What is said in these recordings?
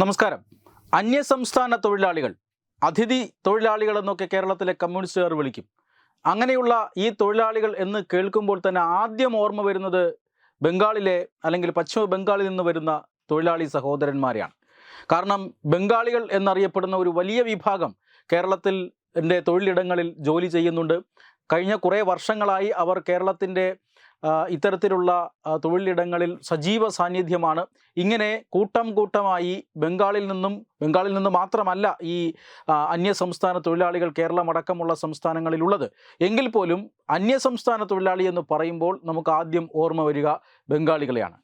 നമസ്കാരം. അന്യസംസ്ഥാന തൊഴിലാളികൾ അതിഥി തൊഴിലാളികൾ എന്നൊക്കെ കേരളത്തിലെ കമ്മ്യൂണിസ്റ്റുകാർ വിളിക്കും. അങ്ങനെയുള്ള ഈ തൊഴിലാളികൾ എന്ന് കേൾക്കുമ്പോൾ തന്നെ ആദ്യം ഓർമ്മ വരുന്നത് ബംഗാളിലെ അല്ലെങ്കിൽ പശ്ചിമ ബംഗാളിൽ നിന്ന് വരുന്ന തൊഴിലാളി സഹോദരന്മാരെയാണ്. കാരണം ബംഗാളികൾ എന്നറിയപ്പെടുന്ന ഒരു വലിയ വിഭാഗം കേരളത്തിൽ എന്റെ തൊഴിലിടങ്ങളിൽ ജോലി ചെയ്യുന്നുണ്ട്. കഴിഞ്ഞ കുറേ വർഷങ്ങളായി അവർ കേരളത്തിന്റെ ഇത്തരത്തിലുള്ള തൊഴിലിടങ്ങളിൽ സജീവ സാന്നിധ്യമാണ്. ഇങ്ങനെ കൂട്ടം കൂട്ടമായി ബംഗാളിൽ നിന്നും ബംഗാളിൽ നിന്ന് മാത്രമല്ല ഈ അന്യ സംസ്ഥാന തൊഴിലാളികൾ കേരളം അടക്കമുള്ള സംസ്ഥാനങ്ങളിലുള്ളത്. എങ്കിൽ പോലും അന്യ സംസ്ഥാന തൊഴിലാളി എന്ന് പറയുമ്പോൾ നമുക്ക് ആദ്യം ഓർമ്മ വരിക ബംഗാളികളെയാണ്.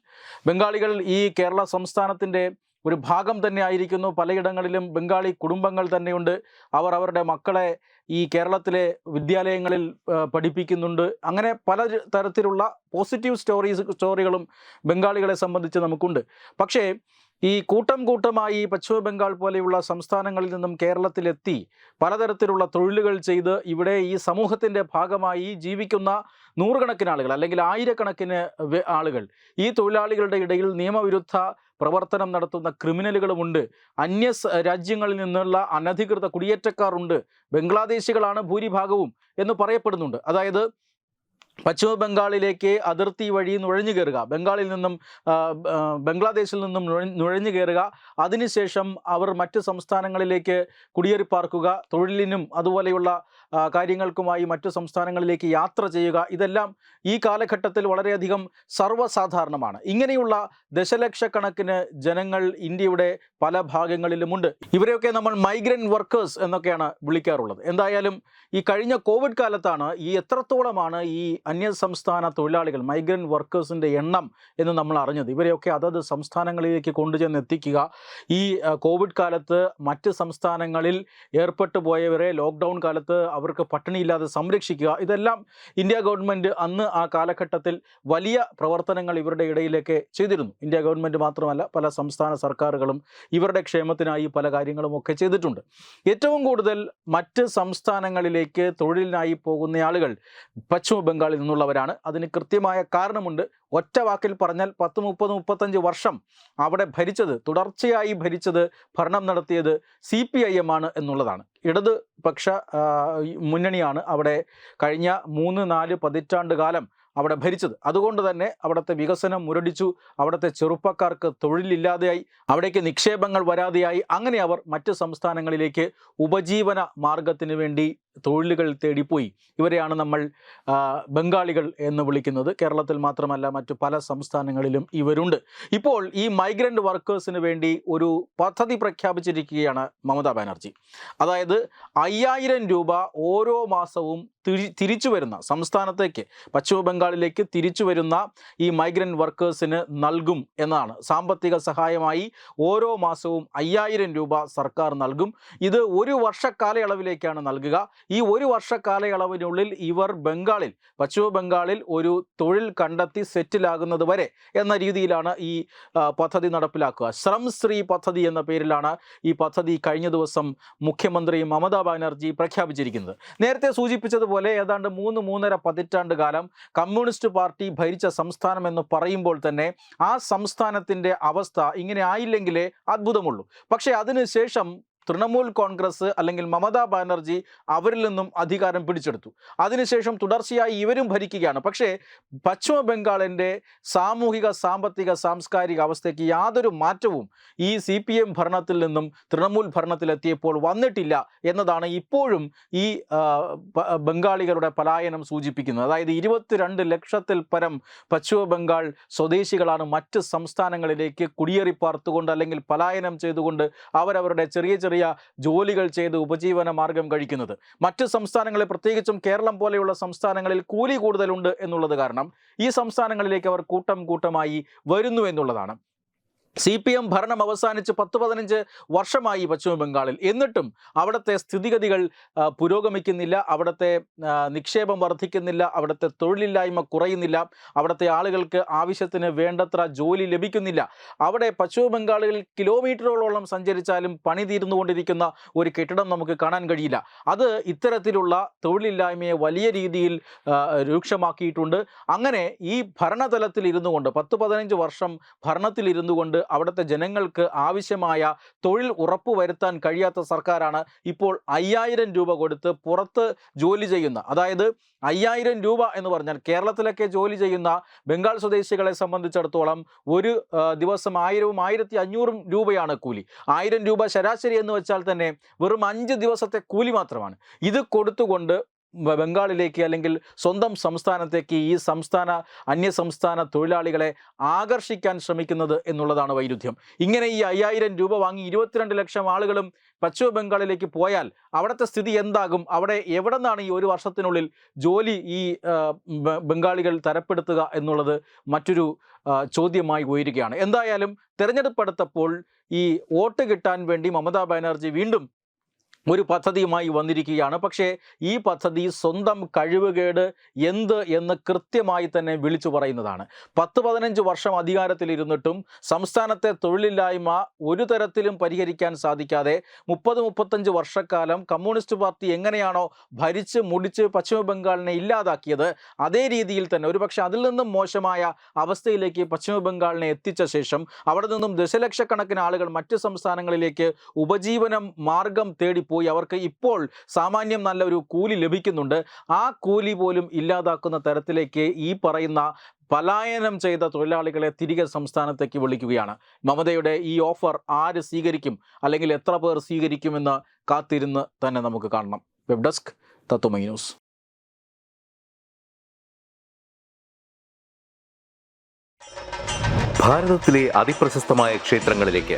ബംഗാളികൾ ഈ കേരള സംസ്ഥാനത്തിന്റെ ഒരു ഭാഗം തന്നെ ആയിരിക്കുന്നു. പലയിടങ്ങളിലും ബംഗാളി കുടുംബങ്ങൾ തന്നെയുണ്ട്. അവർ അവരുടെ മക്കളെ ഈ കേരളത്തിലെ വിദ്യാലയങ്ങളിൽ പഠിപ്പിക്കുന്നുണ്ട്. അങ്ങനെ പല തരത്തിലുള്ള പോസിറ്റീവ് സ്റ്റോറീസ് സ്റ്റോറികളും ബംഗാളികളെ സംബന്ധിച്ച് നമുക്കുണ്ട്. പക്ഷേ ഈ കൂട്ടം കൂട്ടമായി പശ്ചിമ ബംഗാൾ പോലെയുള്ള സംസ്ഥാനങ്ങളിൽ നിന്നും കേരളത്തിലെത്തി പലതരത്തിലുള്ള തൊഴിലുകൾ ചെയ്ത് ഇവിടെ ഈ സമൂഹത്തിന്റെ ഭാഗമായി ജീവിക്കുന്ന നൂറുകണക്കിന് ആളുകൾ അല്ലെങ്കിൽ ആയിരക്കണക്കിന് ആളുകൾ. ഈ തൊഴിലാളികളുടെ ഇടയിൽ നിയമവിരുദ്ധ പ്രവർത്തനം നടത്തുന്ന ക്രിമിനലുകളുമുണ്ട് അന്യ രാജ്യങ്ങളിൽ നിന്നുള്ള അനധികൃത കുടിയേറ്റക്കാരുണ്ട് ബംഗ്ലാദേശികളാണ് ഭൂരിഭാഗവും എന്ന് പറയപ്പെടുന്നുണ്ട്. അതായത് പശ്ചിമ ബംഗാളിലേക്ക് അതിർത്തി വഴി നുഴഞ്ഞു കയറുക. ബംഗാളിൽ നിന്നും ബംഗ്ലാദേശിൽ നിന്നും നുഴ- നുഴഞ്ഞു കയറുക. അതിനുശേഷം അവർ മറ്റ് സംസ്ഥാനങ്ങളിലേക്ക് കുടിയേറി പാർക്കുക തൊഴിലിനും അതുപോലെയുള്ള കാര്യങ്ങൾക്കുമായി മറ്റു സംസ്ഥാനങ്ങളിലേക്ക് യാത്ര ചെയ്യുക. ഇതെല്ലാം ഈ കാലഘട്ടത്തിൽ വളരെയധികം സർവസാധാരണമാണ്. ഇങ്ങനെയുള്ള ദശലക്ഷക്കണക്കിന് ജനങ്ങൾ ഇന്ത്യയുടെ പല ഭാഗങ്ങളിലുമുണ്ട്. ഇവരെയൊക്കെ നമ്മൾ മൈഗ്രന്റ് വർക്കേഴ്സ് എന്നൊക്കെയാണ് വിളിക്കാറുള്ളത്. എന്തായാലും ഈ കഴിഞ്ഞ കോവിഡ് കാലത്താണ് ഈ എത്രത്തോളമാണ് ഈ അന്യസംസ്ഥാന തൊഴിലാളികൾ മൈഗ്രന്റ് വർക്കേഴ്സിന്റെ എണ്ണം എന്ന് നമ്മൾ അറിഞ്ഞത്. ഇവരെയൊക്കെ അതത് സംസ്ഥാനങ്ങളിലേക്ക് കൊണ്ടുചെന്ന് എത്തിക്കുക ഈ കോവിഡ് കാലത്ത് മറ്റ് സംസ്ഥാനങ്ങളിൽ ഏർപ്പെട്ടു പോയവരെ ലോക്ക്ഡൗൺ കാലത്ത് അവർക്ക് പട്ടിണിയില്ലാതെ സംരക്ഷിക്കുക. ഇതെല്ലാം ഇന്ത്യ ഗവൺമെന്റ് അന്ന് ആ കാലഘട്ടത്തിൽ വലിയ പ്രവർത്തനങ്ങൾ ഇവരുടെ ഇടയിലേക്ക് ചെയ്തിരുന്നു. ഇന്ത്യ ഗവൺമെന്റ് മാത്രമല്ല പല സംസ്ഥാന സർക്കാരുകളും ഇവരുടെ ക്ഷേമത്തിനായി പല കാര്യങ്ങളും ഒക്കെ ചെയ്തിട്ടുണ്ട്. ഏറ്റവും കൂടുതൽ മറ്റ് സംസ്ഥാനങ്ങളിലേക്ക് തൊഴിലിനായി പോകുന്ന ആളുകൾ പശ്ചിമ ബംഗാളിൽ നിന്നുള്ളവരാണ്. അതിന് കൃത്യമായ കാരണമുണ്ട്. ഒറ്റ വാക്കിൽ പറഞ്ഞാൽ പത്ത് മുപ്പത് മുപ്പത്തഞ്ച് വർഷം അവിടെ ഭരിച്ചത് തുടർച്ചയായി ഭരിച്ചത് ഭരണം നടത്തിയത് സി പി ഐ എം ആണ് എന്നുള്ളതാണ്. ഇടത് പക്ഷ മുന്നണിയാണ് അവിടെ കഴിഞ്ഞ മൂന്ന് നാല് പതിറ്റാണ്ട് കാലം അവിടെ ഭരിച്ചത്. അതുകൊണ്ട് തന്നെ അവിടുത്തെ വികസനം മുരടിച്ചു അവിടുത്തെ ചെറുപ്പക്കാർക്ക് തൊഴിലില്ലാതെയായി അവിടേക്ക് നിക്ഷേപങ്ങൾ വരാതെയായി അങ്ങനെ അവർ മറ്റ് സംസ്ഥാനങ്ങളിലേക്ക് ഉപജീവന മാർഗത്തിന് വേണ്ടി തൊഴിലുകൾ തേടിപ്പോയി. ഇവരെയാണ് നമ്മൾ ബംഗാളികൾ എന്ന് വിളിക്കുന്നത്. കേരളത്തിൽ മാത്രമല്ല മറ്റു പല സംസ്ഥാനങ്ങളിലും ഇവരുണ്ട്. ഇപ്പോൾ ഈ മൈഗ്രന്റ് വർക്കേഴ്സിന് വേണ്ടി ഒരു പദ്ധതി പ്രഖ്യാപിച്ചിരിക്കുകയാണ് മമതാ ബാനർജി. അതായത് അയ്യായിരം രൂപ ഓരോ മാസവും തിരി തിരിച്ചു വരുന്ന സംസ്ഥാനത്തേക്ക് പശ്ചിമ ബംഗാളിലേക്ക് തിരിച്ചു വരുന്ന ഈ മൈഗ്രന്റ് വർക്കേഴ്സിന് നൽകും എന്നാണ്. സാമ്പത്തിക സഹായമായി ഓരോ മാസവും അയ്യായിരം രൂപ സർക്കാർ നൽകും. ഇത് ഒരു വർഷ കാലയളവിലേക്കാണ് നൽകുക. ഈ ഒരു വർഷ കാലയളവിനുള്ളിൽ ഇവർ ബംഗാളിൽ പശ്ചിമ ബംഗാളിൽ ഒരു തൊഴിൽ കണ്ടെത്തി സെറ്റിലാകുന്നത് വരെ എന്ന രീതിയിലാണ് ഈ പദ്ധതി നടപ്പിലാക്കുക. ശ്രം ശ്രീ പദ്ധതി എന്ന പേരിലാണ് ഈ പദ്ധതി കഴിഞ്ഞ ദിവസം മുഖ്യമന്ത്രി മമതാ ബാനർജി പ്രഖ്യാപിച്ചിരിക്കുന്നത്. നേരത്തെ സൂചിപ്പിച്ചതുപോലെ ഏതാണ്ട് മൂന്ന് മൂന്നര പതിറ്റാണ്ട് കാലം കമ്മ്യൂണിസ്റ്റ് പാർട്ടി ഭരിച്ച സംസ്ഥാനം എന്ന് പറയുമ്പോൾ തന്നെ ആ സംസ്ഥാനത്തിന്റെ അവസ്ഥ ഇങ്ങനെ ആയില്ലെങ്കിലേ അത്ഭുതമുള്ളൂ. പക്ഷേ അതിനുശേഷം തൃണമൂൽ കോൺഗ്രസ് അല്ലെങ്കിൽ മമതാ ബാനർജി അവരിൽ നിന്നും അധികാരം പിടിച്ചെടുത്തു. അതിനുശേഷം തുടർച്ചയായി ഇവരും ഭരിക്കുകയാണ്. പക്ഷേ പശ്ചിമ ബംഗാളിന്റെ സാമൂഹിക സാമ്പത്തിക സാംസ്കാരിക അവസ്ഥയ്ക്ക് യാതൊരു മാറ്റവും ഈ സി പി എം ഭരണത്തിൽ നിന്നും തൃണമൂൽ ഭരണത്തിലെത്തിയപ്പോൾ വന്നിട്ടില്ല എന്നതാണ് ഇപ്പോഴും ഈ ബംഗാളികളുടെ പലായനം സൂചിപ്പിക്കുന്നത്. അതായത് ഇരുപത്തിരണ്ട് ലക്ഷത്തിൽ പരം പശ്ചിമ ബംഗാൾ സ്വദേശികളാണ് മറ്റ് സംസ്ഥാനങ്ങളിലേക്ക് കുടിയേറി പാർത്തുകൊണ്ട് അല്ലെങ്കിൽ പലായനം ചെയ്തുകൊണ്ട് അവരവരുടെ ചെറിയ ജോലികൾ ചെയ്ത് ഉപജീവന മാർഗം കഴിക്കുന്നത്. മറ്റ് സംസ്ഥാനങ്ങളിൽ പ്രത്യേകിച്ചും കേരളം പോലെയുള്ള സംസ്ഥാനങ്ങളിൽ കൂലി കൂടുതലുണ്ട് എന്നുള്ളത് കാരണം ഈ സംസ്ഥാനങ്ങളിലേക്ക് അവർ കൂട്ടം കൂട്ടമായി വരുന്നു എന്നുള്ളതാണ്. സി പി എം ഭരണം അവസാനിച്ച് പത്ത് പതിനഞ്ച് വർഷമായി പശ്ചിമ ബംഗാളിൽ എന്നിട്ടും അവിടുത്തെ സ്ഥിതിഗതികൾ പുരോഗമിക്കുന്നില്ല. അവിടുത്തെ നിക്ഷേപം വർദ്ധിക്കുന്നില്ല. അവിടുത്തെ തൊഴിലില്ലായ്മ കുറയുന്നില്ല. അവിടുത്തെ ആളുകൾക്ക് ആവശ്യത്തിന് വേണ്ടത്ര ജോലി ലഭിക്കുന്നില്ല. അവിടെ പശ്ചിമ ബംഗാളിൽ കിലോമീറ്ററുകളോളം സഞ്ചരിച്ചാലും പണി തീർന്നുകൊണ്ടിരിക്കുന്ന ഒരു കെട്ടിടം നമുക്ക് കാണാൻ കഴിയില്ല. അത് ഇത്തരത്തിലുള്ള തൊഴിലില്ലായ്മയെ വലിയ രീതിയിൽ രൂക്ഷമാക്കിയിട്ടുണ്ട്. അങ്ങനെ ഈ ഭരണതലത്തിൽ ഇരുന്നുകൊണ്ട് പത്ത് പതിനഞ്ച് വർഷം ഭരണത്തിൽ ഇരുന്നു കൊണ്ട് അവിടുത്തെ ജനങ്ങൾക്ക് ആവശ്യമായ തൊഴിൽ ഉറപ്പുവരുത്താൻ കഴിയാത്ത സർക്കാരാണ് ഇപ്പോൾ അയ്യായിരം രൂപ കൊടുത്ത് പുറത്ത് ജോലി ചെയ്യുന്ന. അതായത് അയ്യായിരം രൂപ എന്ന് പറഞ്ഞാൽ കേരളത്തിലൊക്കെ ജോലി ചെയ്യുന്ന ബംഗാൾ സ്വദേശികളെ സംബന്ധിച്ചിടത്തോളം ഒരു ദിവസം ആയിരവും ആയിരത്തി അഞ്ഞൂറും രൂപയാണ് കൂലി. ആയിരം രൂപ ശരാശരി എന്ന് വെച്ചാൽ തന്നെ വെറും അഞ്ച് ദിവസത്തെ കൂലി മാത്രമാണ്. ഇത് കൊടുത്തുകൊണ്ട് ബംഗാളിലേക്ക് അല്ലെങ്കിൽ സ്വന്തം സംസ്ഥാനത്തേക്ക് ഈ സംസ്ഥാന അന്യ സംസ്ഥാന തൊഴിലാളികളെ ആകർഷിക്കാൻ ശ്രമിക്കുന്നത് എന്നുള്ളതാണ് വൈരുദ്ധ്യം. ഇങ്ങനെ ഈ അയ്യായിരം രൂപ വാങ്ങി ഇരുപത്തിരണ്ട് ലക്ഷം ആളുകളും പശ്ചിമ ബംഗാളിലേക്ക് പോയാൽ അവിടുത്തെ സ്ഥിതി എന്താകും? അവിടെ എവിടെ നിന്നാണ് ഈ ഒരു വർഷത്തിനുള്ളിൽ ജോലി ഈ ബംഗാളികൾ തരപ്പെടുത്തുക എന്നുള്ളത് മറ്റൊരു ചോദ്യമായി ഉയരുകയാണ്. എന്തായാലും തെരഞ്ഞെടുപ്പെടുത്തപ്പോൾ ഈ വോട്ട് കിട്ടാൻ വേണ്ടി മമതാ ബാനർജി വീണ്ടും ഒരു പദ്ധതിയുമായി വന്നിരിക്കുകയാണ്. പക്ഷേ ഈ പദ്ധതി സ്വന്തം കഴിവുകേട് എന്ത് എന്ന് കൃത്യമായി തന്നെ വിളിച്ചു പറയുന്നതാണ്. പത്ത് പതിനഞ്ച് വർഷം അധികാരത്തിലിരുന്നിട്ടും സംസ്ഥാനത്തെ തൊഴിലില്ലായ്മ ഒരു തരത്തിലും പരിഹരിക്കാൻ സാധിക്കാതെ മുപ്പത് മുപ്പത്തഞ്ച് വർഷക്കാലം കമ്മ്യൂണിസ്റ്റ് പാർട്ടി എങ്ങനെയാണോ ഭരിച്ച് മുടിച്ച് പശ്ചിമ ബംഗാളിനെ ഇല്ലാതാക്കിയത് അതേ രീതിയിൽ തന്നെ ഒരുപക്ഷെ അതിൽ നിന്നും മോശമായ അവസ്ഥയിലേക്ക് പശ്ചിമ ബംഗാളിനെ എത്തിച്ച ശേഷം അവിടെ നിന്നും ദശലക്ഷക്കണക്കിന് ആളുകൾ മറ്റ് സംസ്ഥാനങ്ങളിലേക്ക് ഉപജീവനം മാർഗം തേടിപ്പോയി അവർക്ക് ഇപ്പോൾ സാമാന്യം നല്ലൊരു കൂലി ലഭിക്കുന്നുണ്ട്. ആ കൂലി പോലും ഇല്ലാതാക്കുന്ന തരത്തിലേക്ക് ഈ പറയുന്ന പലായനം ചെയ്ത തൊഴിലാളികളെ തിരികെ സംസ്ഥാനത്തേക്ക് വിളിക്കുകയാണ്. മമതയുടെ ഈ ഓഫർ ആര് സ്വീകരിക്കും? അല്ലെങ്കിൽ എത്ര പേർ സ്വീകരിക്കുമെന്ന് കാത്തിരുന്ന് തന്നെ നമുക്ക് കാണണം. Web desk Tatwamayi news. ക്ഷേത്രങ്ങളിലേക്ക്